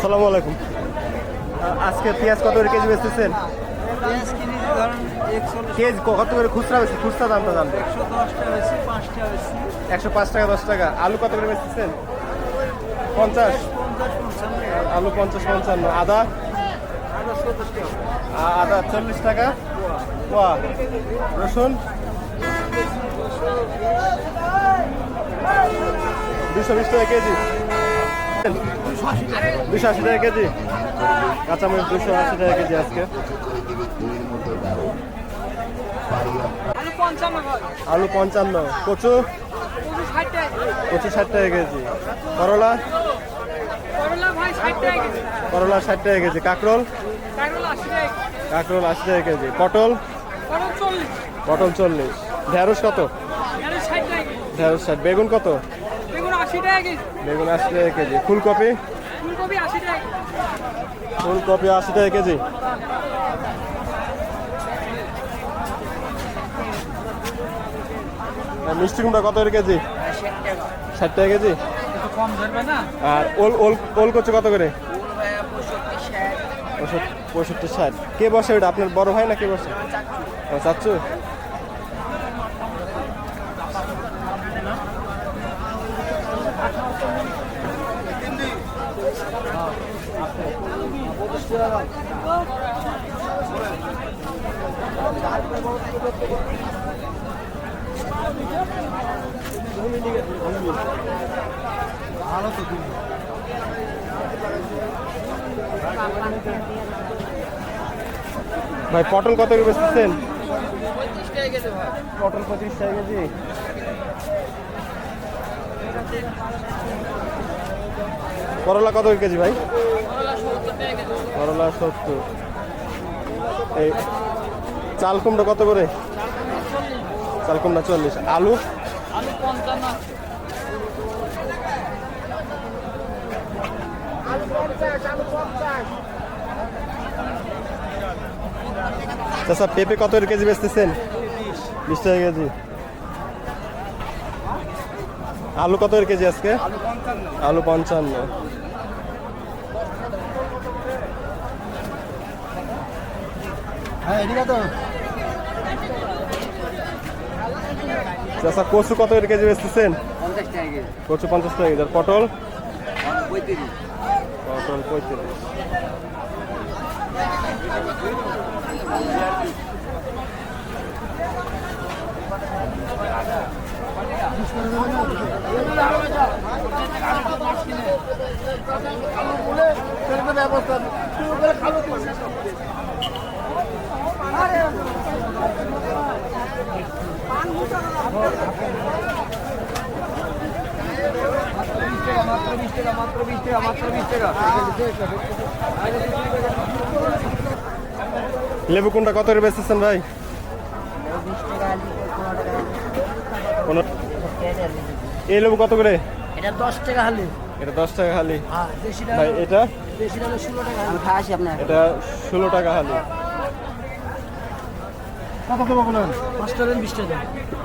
আসসালামু আলাইকুম। আজকে পেঁয়াজ কত করে কেজি বেচতেছেন? কেজি কত করে খুচরা বেশি খুচরা দামটা জানব একশো পাঁচ টাকা, দশ টাকা। আলু কত করে বেচতেছেন? পঞ্চাশ। আলু পঞ্চাশ, পঞ্চান্ন। আদা? আদা চল্লিশ টাকা। ওয়া রসুন? দুশো বিশ টাকা কেজি। দুশো আশি টাকা কেজি। কাঁচামরিচ দুশো আশি টাকা কেজি আজকে। আলু পঞ্চান্ন কচু? কচু ষাট টাকা কেজি। করলা? করলা ষাট টাকা কেজি। কাঁকরোল? কাঁকরোল আশি টাকা কেজি। পটল? পটল চল্লিশ। ঢেঁড়স কত? ঢেঁড়স ষাট। বেগুন কত? বেগুন আশি টাকা কেজি। ফুলকপি? ফুলকপি আশি টাকা কেজি। মিষ্টি কুমড়া কত করে কেজি? ষাট টাকা কেজি। কম ধরবে না? আর ওল ওল ওল কচু কত করে? পঁয়ষট্টি- ষাট। কে বসে ওটা? আপনার বড় ভাই না কে বসে? চাচ্ছু ভালো তো তুমি ভাই পটল কত করে বেচতেছেন? পটল পঁচিশ টাকা কেজি। করলা কত কেজি ভাই? করলা সত্তর। এই চাল কুমড়া কত করে? চাল কুমড়া চল্লিশ। আলু? চাষা পেঁপে কত কেজি বেচতেছেন? বিশ টাকা কেজি। আলু কত কেজি আজকে? আলু পঞ্চান্ন। চাষা কচু কত করে কেজি বেচতেছেন? কচু পঞ্চাশ টাকা কেজি। কচু লেবু কোনটা? কত করে বেচতেছেন ভাই? এই লেবু কত করে? এটা দশ টাকা হালি। এটা দশ টাকা খালি হ্যাঁ ভাই এটা? টাকা এটা ষোলো টাকা হালি। কত দেবো বলেন? পাঁচটা দেন বিশ টাকা